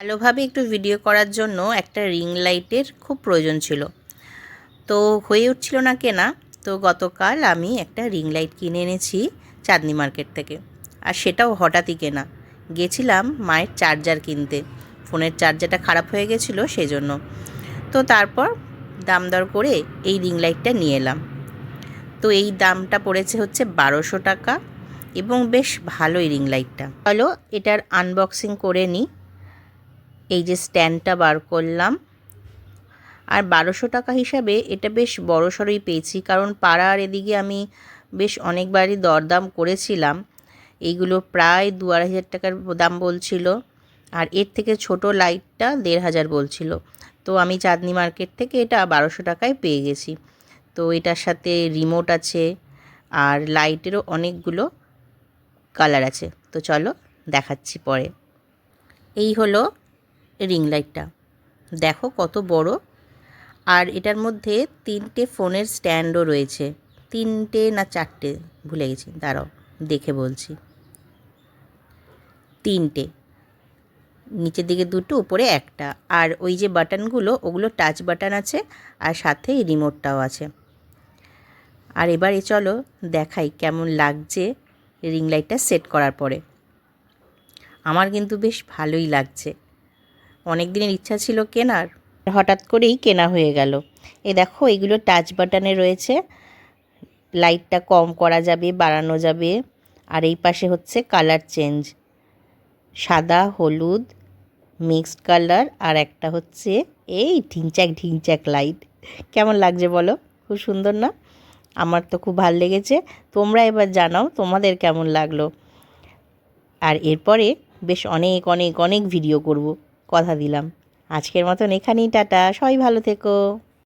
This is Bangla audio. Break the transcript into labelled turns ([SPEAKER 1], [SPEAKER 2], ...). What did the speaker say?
[SPEAKER 1] ভালোভাবে একটু ভিডিও করার জন্য একটা রিং লাইটের খুব প্রয়োজন ছিল। তো হয়ে উঠছিল না কেনা, তো গতকাল আমি একটা রিং লাইট কিনে এনেছি চাঁদনি মার্কেট থেকে। আর সেটাও হঠাৎই কেনা। গেছিলাম মায়ের চার্জার কিনতে। ফোনের চার্জারটা খারাপ হয়ে গেছিল সেজন্য। তো তারপর দাম দর করে এই রিং লাইটটা নিয়ে এলাম। তো এই দামটা পড়েছে হচ্ছে বারোশো টাকা এবং বেশ ভালোই রিং লাইটটা চলো এটার আনবক্সিং করে নিই এই যে স্ট্যান্ডটা বার করলাম। আর বারোশো টাকা হিসাবে এটা বেশ বড় সড়োই পেয়েছি, কারণ পাড়ার এদিকে আমি বেশ অনেকবারই দরদাম করেছিলাম। এইগুলো প্রায় দু আড়াই হাজার টাকার দাম বলছিল, আর এর থেকে ছোট লাইটটা দেড় হাজার বলছিল। তো আমি চাঁদনি মার্কেট থেকে এটা বারোশো টাকায় পেয়ে গেছি। তো এটার সাথে রিমোট আছে, আর লাইটেরও অনেকগুলো কালার আছে। তো চলো দেখাচ্ছি পরে। এই হলো রিং লাইটটা। দেখো কত বড়। আর এটার মধ্যে তিনটে ফোনের স্ট্যান্ডও রয়েছে। তিনটে না চারটে? ভুলে গেছি। দাঁড়াও, দেখে বলছি। তিনটে। নিচের দিকে দুটো, উপরে একটা। আর ওই যে বাটনগুলো, ওগুলো টাচ বাটন আছে আর সাথে রিমোটটাও আছে। আর এবারে চলো দেখাই কেমন লাগছে রিং লাইটটা সেট করার পরে। আমার কিন্তু বেশ ভালোই লাগছে। অনেক দিনের ইচ্ছা ছিল কেনার। হঠাৎ করেই কেনা হয়ে গেল। এ দেখো, এগুলো টাচ বাটনে রয়েছে। লাইটটা কম করা যাবে, বাড়ানো যাবে। আর এই পাশে হচ্ছে কালার চেঞ্জ সাদা, হলুদ মিক্সড কালার আর একটা হচ্ছে এই ঢিংচাক ঢিংচাক লাইট কেমন লাগছে বলো? খুব সুন্দর না? আমার তো খুব ভালো লেগেছে। তোমরা এবার জানাও তোমাদের কেমন লাগল। আর এরপরে বেশ অনেক অনেক অনেক ভিডিও করব। কথা দিলাম। আজকের মতন এখানেই টাটা। সবাই ভালো থেকো।